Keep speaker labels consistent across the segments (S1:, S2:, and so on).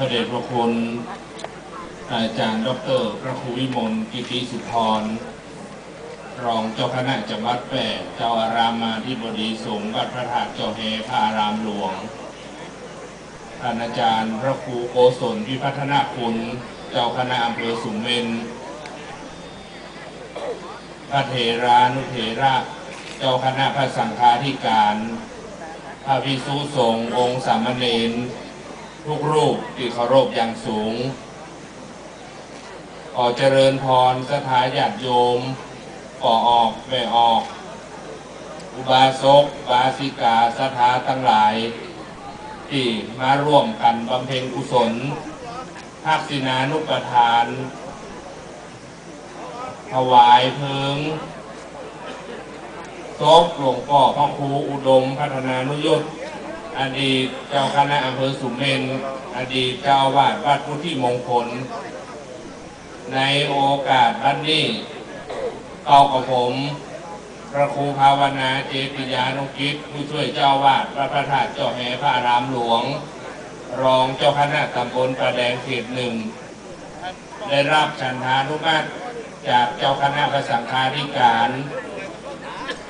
S1: ระเดชพระคุณอาจารย์ ดร พระครูวิมลกิติสุพรรองเจ้าคณะจังหวัดแปดเจ้าอารามมาธิบดีสงฆ์วัดพระธาตุเจ้าแฮพระอารามหลวงท่านอาจารย์พระครูโกศลพิพัฒนาคุณ เจ้าคณะอำเภอสุมเมนพระเถรานุเถระเจ้าคณะพระสังฆาธิการ พระภิกษุสงฆ์องค์สามเณร ทุกรูปที่เคารพอย่างสูง ขอเจริญพรสถาญาติโยมก่อออกแม่ออก อุบาสกบาสิกาสถาทั้งหลาย ที่มาร่วมกันบำเพ็ญกุศลทักษินานุปทาน ถวายเพิงศพหลวงพ่อพระครูอุดมพัฒนานุยุทธ อดีตเจ้าคณะอำเภอสุมเมนอดีตเจ้าอาวาดวัดพุทธิมงคล ในโอกาสบัดนนี้เก้ากับผม พระครูภาวนาเจติยานุกิจผู้ช่วยเจ้าวาดวัดพระธาตุเจ้าแห่พระอารามหลวง รองเจ้าคณะตำบลประแดงเขตหนึ่ง ได้รับฉันทานุมัติจากเจ้าคณะประสังฆาธิการ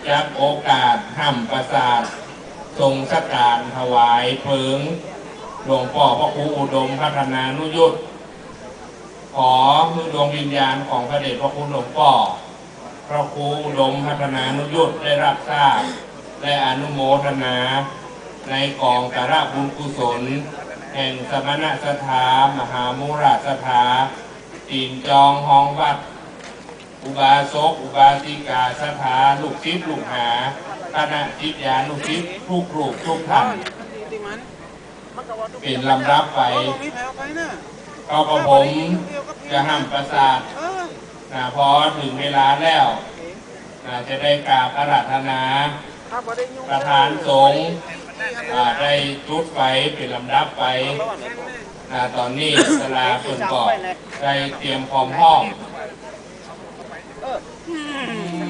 S1: จากโอกาสห้ำประสาท ทรงสการถวายเพลิงหลวงพ่อพระครูอุดมพัฒนานุยุทธขอมือดวงวิญญาณของพระเดชพระคุณหลวงพ่อพระครูอุดมพัฒนานุยุทธได้รับทราบและอนุโมทนา ในกองกระบุญกุศล แห่งสมณสถามหามุราสถาตีนจองห้องวัด อุบาสกอุบาสิกาสถาลูกศิษย์ลูกหา คณะจิตยานุศิษย์ทุกรูปทุกท่าน
S2: ที่มันมันก็ว่าทุก
S1: เป็นลำรับไป
S2: เอาตรงนี้แถวไปน่ะ
S1: ก็กระผมจะห้ามประสาท
S2: เออ
S1: นะพอถึงเวลาแล้วนะจะได้กราบอาราธนา
S2: ถ้าบ่ได้ยุ่ง
S1: ประธานสงฆ์อ่าได้จุดไฟเป็นลำดับไปนะตอนนี้สลาเปิดก่อได้เตรียมพร้อมห้อง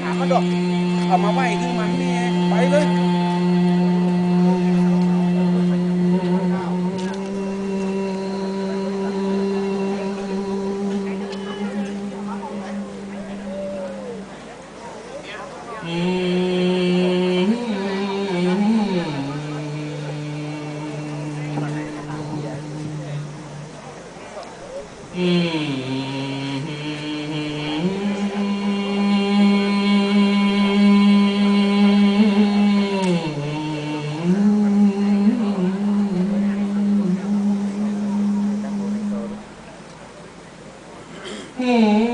S2: หา มาดอกเอามาไหว้ที่มันนี่ไปเลย
S1: อื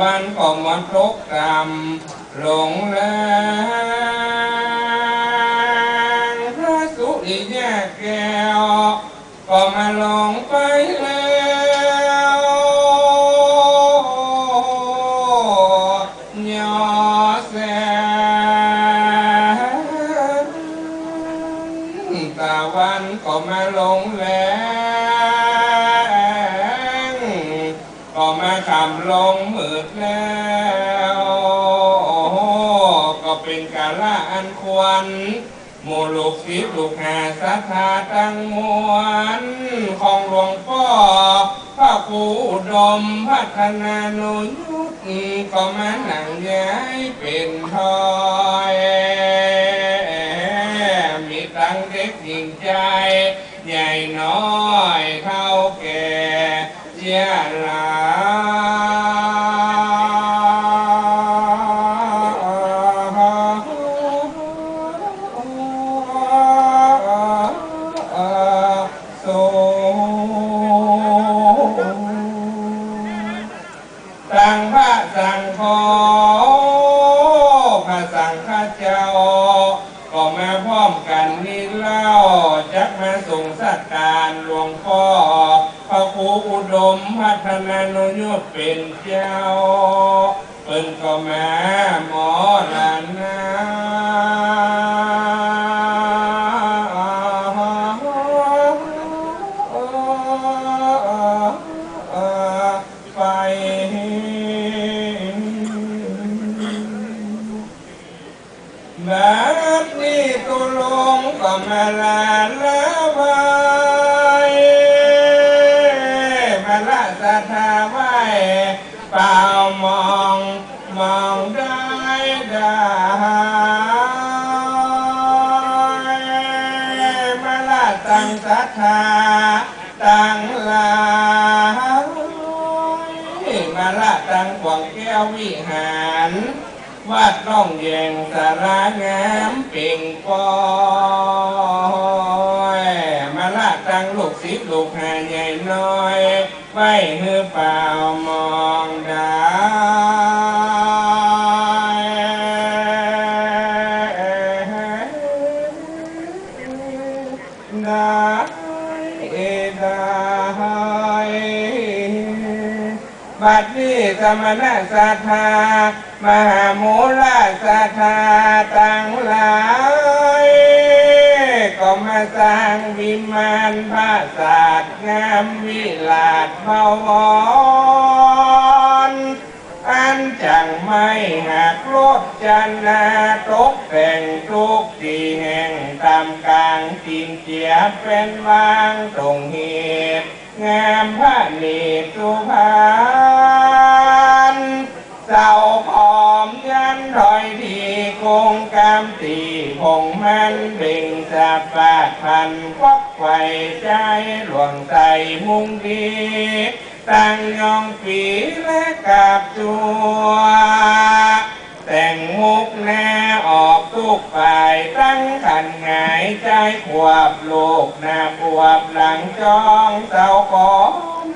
S1: วันก็มันตกกรรมหลงแล้วาคำลงมืดแล้วก็เป็นกาละอันควรหมู่ลูกศิษย์ลูกหาศรัทธาตั้งมวลของหลวงพ่อพระครูอุดมพัฒนานุยุทธก็มาหนังย้ายเป็นทอยมีตั้งเด็กหญิงใจ ใหญ่น้อยเท่าแก่ เวิหารวัดร่องแยงสารางามเป่งปอยมาละตังลูกศิษย์ลูกหาใหญ่น้อยไว้เฮือเปล่ามองด้ได้ได้ บัดนี้สมณะสัทธามหาโมลาสัทธาตั้งหลายก็มาสร้างวิมานพระศาสตร์งามวิลาศเบาวร อันจังไม่หักลดจันนาตกแต่งทุกทีแห่งตามกลางจินเจียเป็นวางตรงเหตุงามพระนตรสุพรรณเจ้าพอมยันถอยทีคงกามตีพงมันเบ่งสะปาดพันควักไฟใจหลวงใจมุ่งดี ตังยองผีและกับจัว แต่งมุกแน่ออกทุกฝ่ายตั้งขันหงายใจขวบลูกหนาขวบหลังจองเสาของ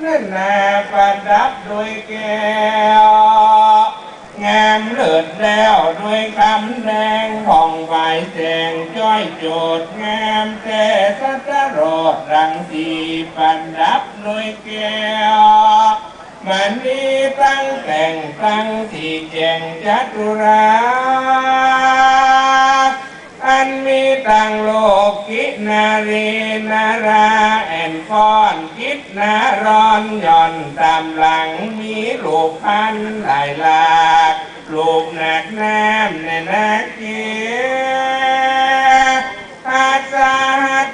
S1: นั่นนาประดับด้วยแก้ว งามเลิศแล้วด้วยคำแดงผ่องใบแสงจ้อยโจดงามแต่สัตรอดรังสีปันดับด้วยแก้วมันนี้ตั้งแต่งตั้งที่แจงจัตุรา อันมีตังโลกกินารีนาราแอนฟอนกิจนารอนย่อนตามหลังมีลูกพันหลายหลากลูกหนักน้ำในนักเกียอาสา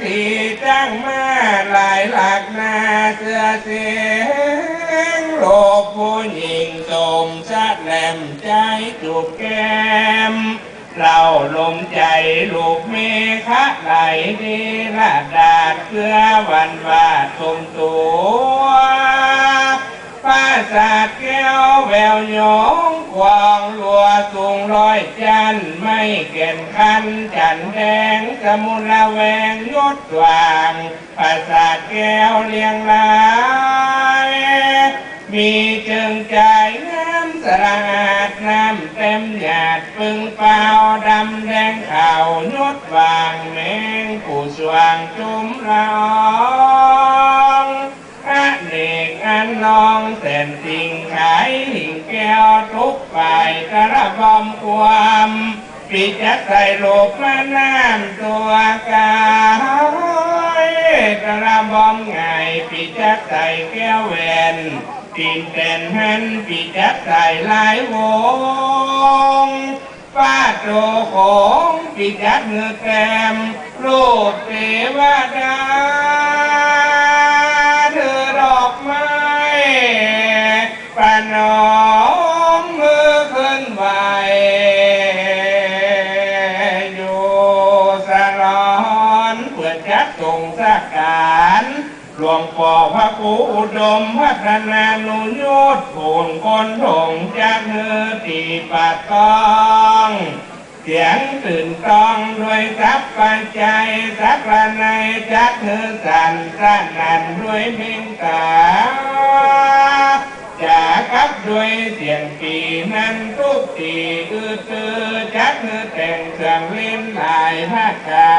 S1: ตีจังมาหลายหลักนาเสื้อเสียงโลกผู้หญิงสมชาแหลมใจจูบแก้ม เราลมใจลูกเมฆะไหลดีละดาดเพื่อวันวาดทมตัวฟ้าสาดแก้วแววหยงควางลัวสูงร้อยจันทร์ไม่เก่นคันจันแดงสมุนละแวงยศวางภาษาทแก้วเลียงลายมีจิงใจน้ำสระอาดน้ำเต็มหยาดปึงเปาำแดงข่าวยดวางแมงผู้สว่างจุมละออนองเส้นสิ่งขายหิ่งแก้วทุกฝ่ายกระบอมความปิจักใส่โลกมาน้ำตัวกายกระบอมไงปิจักใส่แก้วแวนตีนเต้นหันปิจักใส่ลายวง ป้าโตของปิดัดเงือแกมรูปเทวดาเธอดอกไม้ปานอ หลวงพ่อพระครูอุดมพัฒนานุยุทธผลคนถงจากเนื้อตีปัดต้องเสียงตื่นต้องด้วยทรัพปัจจัยสักระในจักเธอสันสันนันด้วยเมิงตาจากับด้วยเสียงปีนั้นทุกทีอือตือจักเธอแต่งเครื่องเล่นลายผ้าขา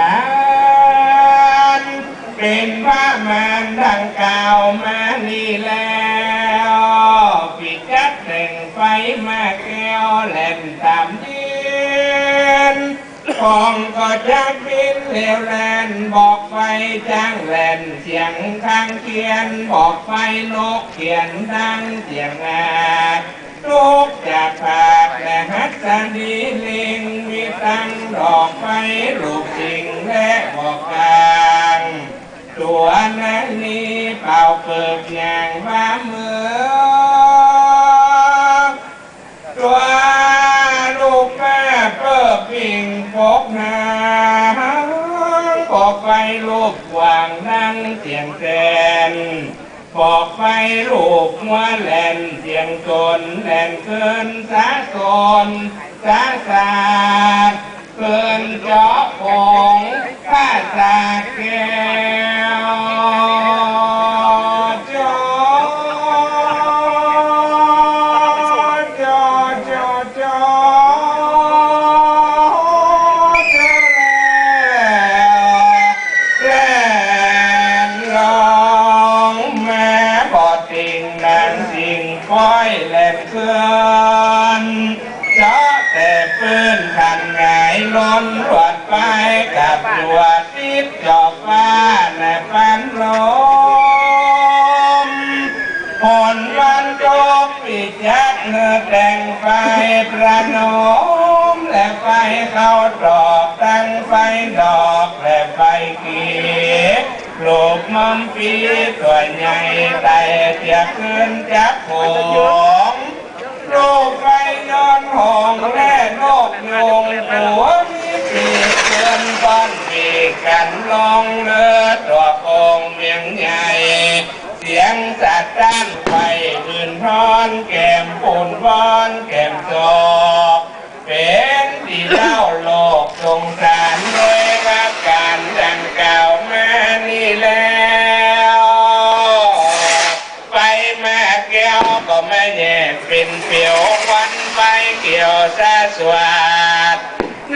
S1: น เป็นพระมารดังกล่าวมานี่แล้วปิดจักแต่งไฟมาแก้วแหลมตามเย็นของก็จักบินเร็วแลนบอกไฟจ้างแลนเสียงข้างเคียนบอกไฟนกเขียนดังเสียงอาดลูกจากผากและฮัตสันดีลิงมีตั้งดอกไฟลูกสิงและบอกกลาง ตัวนั้นนี้เป่าเปิดอย่างว่าเมืองตัวลูกแม่เปิดปิ่งปกหางปอกไฟลูกวางนั่งเสียงแสนบอกไฟลูกมัวแหลนเสียงจนแหลนเกินสาสนสาสาด เกินเจาะของข้าสาแก้ว ผลวันจบปิดยักเนื้อแต่งไฟประนมและไฟเข้าดอกตั้งไฟดอกและไฟเกีโลกมัมปีตัวใหญ่แต่เสียขึ้นจากโขงโรคไฟนอนห้องแล่นกยุงหัวมีปีกเกินก้อนปีกกันลองเลือตัวโกงเมียงใหญ่ สียงสัตว์ด้านไฟอื่นพรอนแก้มปูนพรแก้มจอกเป็นที่เล่าโลกสงสารด้วยอาการดังกล่าวมานี่แล้วไปแม่แก้วก็ไม่แยกเป็นเปียวควันไปเกี่ยวซาสวาด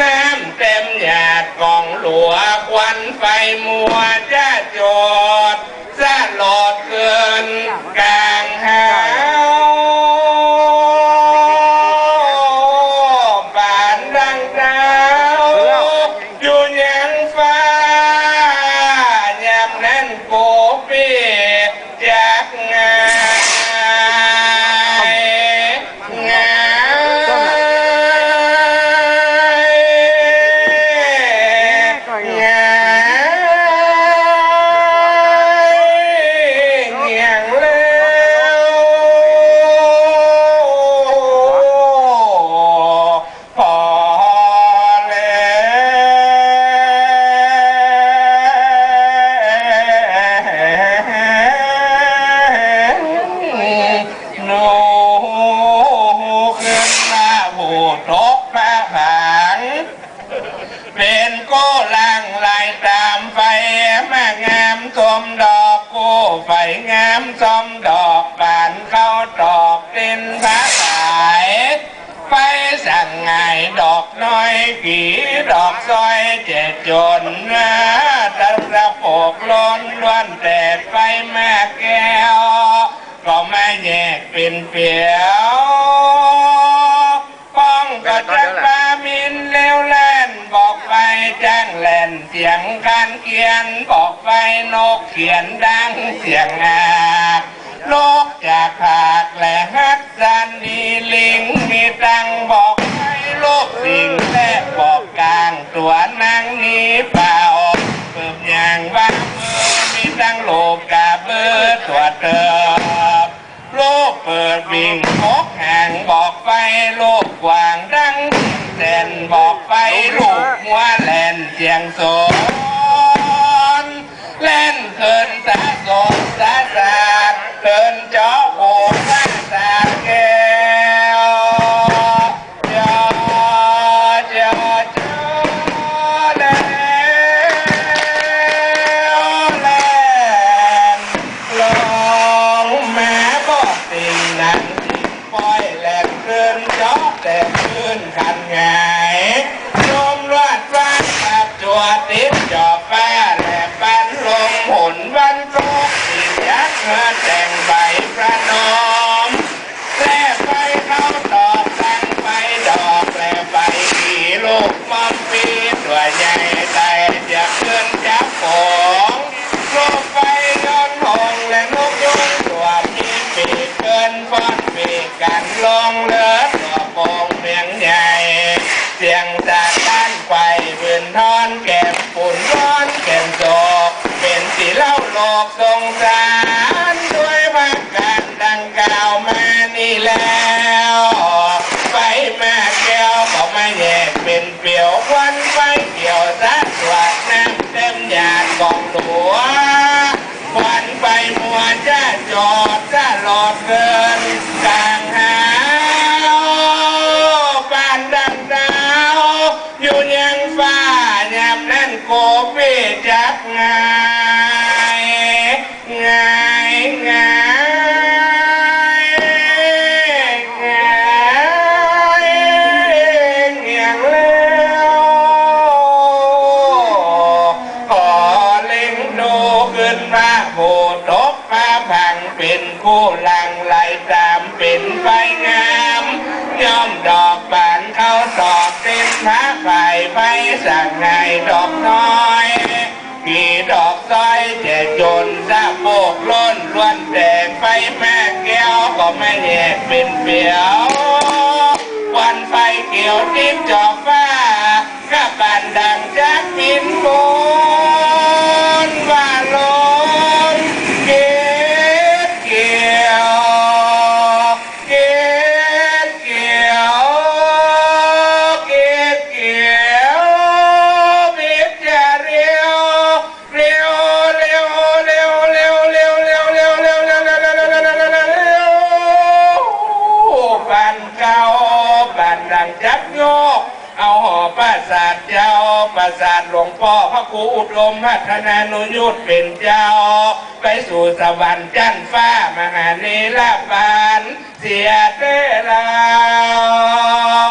S1: น้ำเต็มหยาดกองหลัวควันไฟมัวจ้าโจด นเปียวป้องก็จะปามินเลวแล่นบอกไปแจ้งแล่นเสียงการเขียนบอกไปนกเขียนดังเสียงอากโลกจากขากและฮักสันดีลิงมีตังบอกให้โลกสิ่งและบอกกลางตัวนางนี้เปล่าเปิบอย่างบ้ามือมีตังโลกกาเบอร์ตัวเติบโลกเปิ ดวิ่งพกแห่งบอกไปโลกกวางดังเด่นบอกไปลูกหัวแล่นเสียงโสนเล่นเกินสะสมสะสาเกินเจอ สั่งให้ดอกน้อย มีดอกซอยเจจนซาโบกล้นล้วนแตกไฟแม่แก้วก็ไม่แยกเป็นเปียว วันไฟเกี่ยวทิพย์จอกูอุดมพัฒนานุยุทธเป็นเจ้า ไปสู่สวรรค์จันฟ้ามหาเนรบานเสียเตลา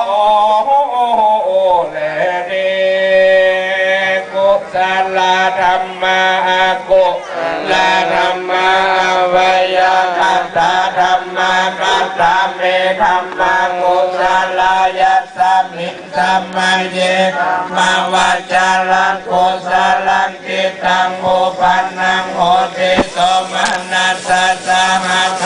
S1: โอ้โหโอ้โอแลเดกุศลธรรมากุลธรรมาวยาคัตตาธรรมาคัตตาเมธรรมากุศลายาส มิสัมมาเยมาวาจารังกุศลังกิตังโอปันนังโอติสมนัสสะสหค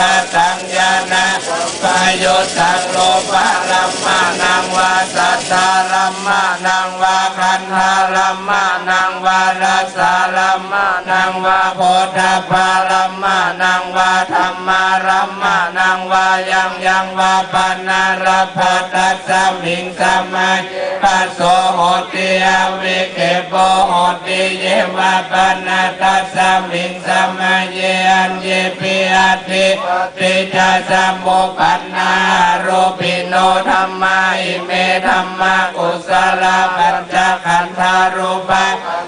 S1: โยตังโลภะรัมมานังวาสัทธารัมมานังวาคันธารัมมานังวาราสารัมมานังวาโพธาภารัมมานังวาธรรมารัมมานังวายังยังวาปนารพัตตัสสมิงสมัยปัสโสโหติอวิเกโปโหติเยวาปนาตัสสมิงสมัยเยอันเยปิอาติติจาสัมโมปันนานารูปิโนท มาอิเมธรรมากุศลปัญจขันธารูปะ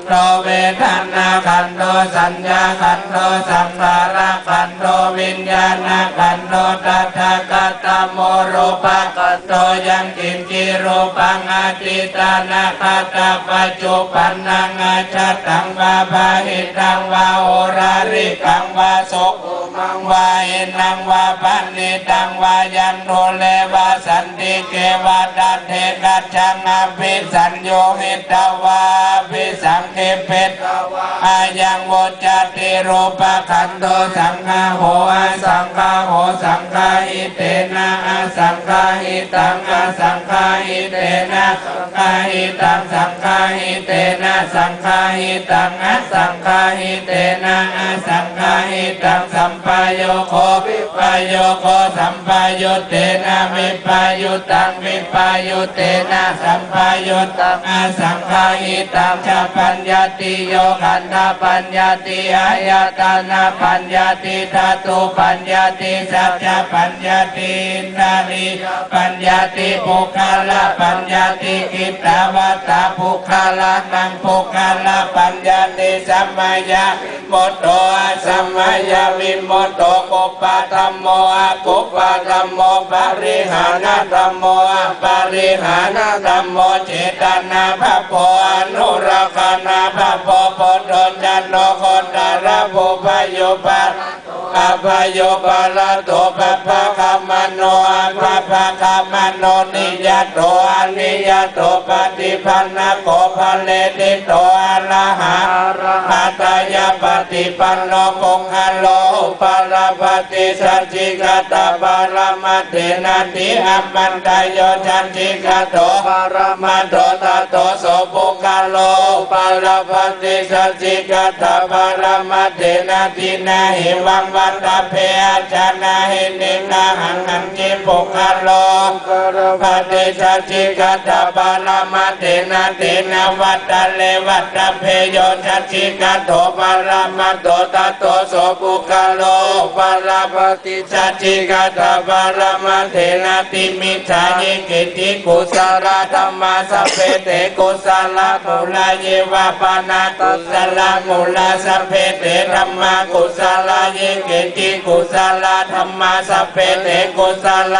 S1: โตเวทนาขันโตสัญญาขันโตสังขารขันโตวิญญาณขันโตตัทธกตโมรูปะกโตยังกินจิรูปังอติตานาคาตาปัจจุปันนังอาชาตังวาภาหิตังวาโอราริกังวาโสกุมังวาเอนังวาปันนิตังวายันโทเลวาสันติเกวดัตเทกัจฉังอภิสัญโยหิตวาภิสังเคเปตอายังโวจติรูปขันโตสังฆาโหอาสังฆาโหสังฆาหิเตนะอาสังฆาหิตังอาสังฆาหิเตนะสังฆาหิตังสังฆาหิเตนะสังฆาหิตังอาสังฆาหิเตนะอาสังฆาหิตังสัมปายโยโควิปายโยโคสัมปายโยเตนะวิปายโยตังงวิปายโยเตนะสัมปายโยตังอาสังฆาหิตังชาปัญญาติโยขันธปัญญาติอายตานะปัญญาติธาตุปัญญาติสัจจปัญญาตินาลีปัญญาติปุคละปัญญาติกิตาวัตตาปุคละนังปุคละปัญญาติสัมมายาโมโตอะสัมมายาวิโมโตกุปปะธัมโมอะกุปปะธัมโมปริหานะธัมโมปริหานธรรมโมเจตนาภะโพอนุรักขณาภะโพโพโดจันโนโคตาระโพพโยปัส อภโยปาลโตปะปะคะมโนอภะปะคะมโนนิยโตอนิยโตปฏิปันนโกภะเลติโตอะระหะหัตยาปฏิปันโนคงฮัลโลปะระปฏิสัจจิกตาปารมัตเถนะติอัมมันตโยจันจิกโตปาระมัตโตตโตโสปุกาโลปะระปฏิสัจจิกตาปารมัตเถนะตินะหิวังวัตตเพอาจานาหินิกาหังหังจิปุกาโลปะระปฏิสัจจิกตาปารมัตเถนะตินะวัตตะเลวัตตเพโยจัจิกโตปารมัตโตตโตโสปุกาโลปะระปฏิสัจจิกตาปารมัตเถนะติมิจายิกิติกุสลธรรมาสพเพเตกุสลมุลาเยวาปานาตุสลมุลาสพเพเตธรรมากุสลยิกติกุสลธรรมาสพเพเตกุสล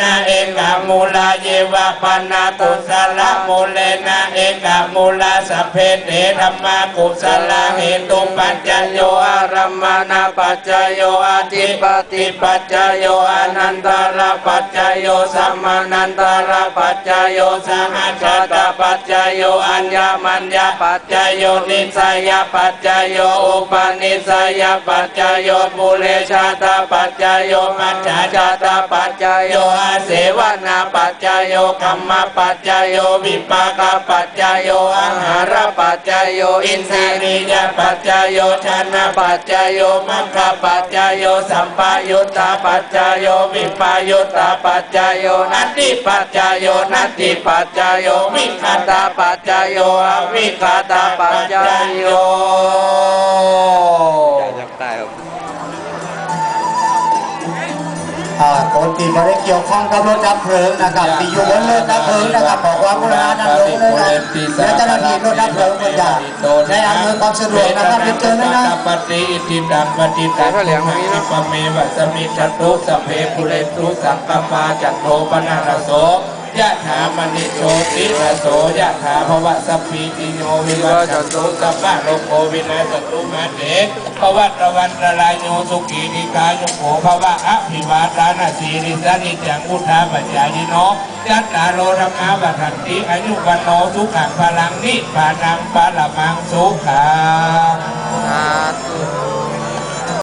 S1: นาเอกามูลาเยวาปานากุสลมุเลนะเอกามูลาสพเพเตธรรมากุสลเหตุปัจจโยอารัมมานาปัจจโยอาทิปติปัจจโยอนันตระปัจจโยสัมมานันตระปัจจโยสหัสสตปัจจโยอัญญมัญญปัจจโยนิสัยปัจจโยอุปนิสัยปัจจโยปุเรชาตปัจจโยมัจจชาตปัจจโยอาเสวนาปัจจโยกัมมปัจจโยวิปากปัจจโยอาหารปัจจโยอินทรียปัจจโยชนะปัจจโยมัคคปัจจโยสัมปยุตตาปัจจโยวิปายุตตาปัจจโยนัตติปัจจโยนัตติปัจจโยวิคตาปัจจโยอวิคตาปัจจโย
S3: อ่าคนที่ไม่ได้เกี่ยวข้องกับรถดับเพลิงนะครับที่อยู่บนรถดับเพลิงนะครับบอกว่าเวลานั้นลงเลยนะและเจ้าหน้าที่รถดับเพลิงก็จะได้อำนวยความสะดวกนะครับเรียนเชิญนะนะ
S1: ปฏิอิทิดังปฏิตังเหลืองนี้นะปเมวัสมิชตุสพเพปุเรตุสังกปาจัตโตปนารโส ยะถามณิโชติระโสยะถาภวะสัพพิติโยวิวัชตุสัพพะโลกโควินาศตุมาเตภวัตวันตรายโยสุขีนิกายโขภวะอภิวาทานาสีริสานิจังอุทาปัจจายโนยัตตาโลธรรมาวัฏันติอายุวันโนสุขังพลังนิพพานังปะละมังสุขัง
S2: สาธุ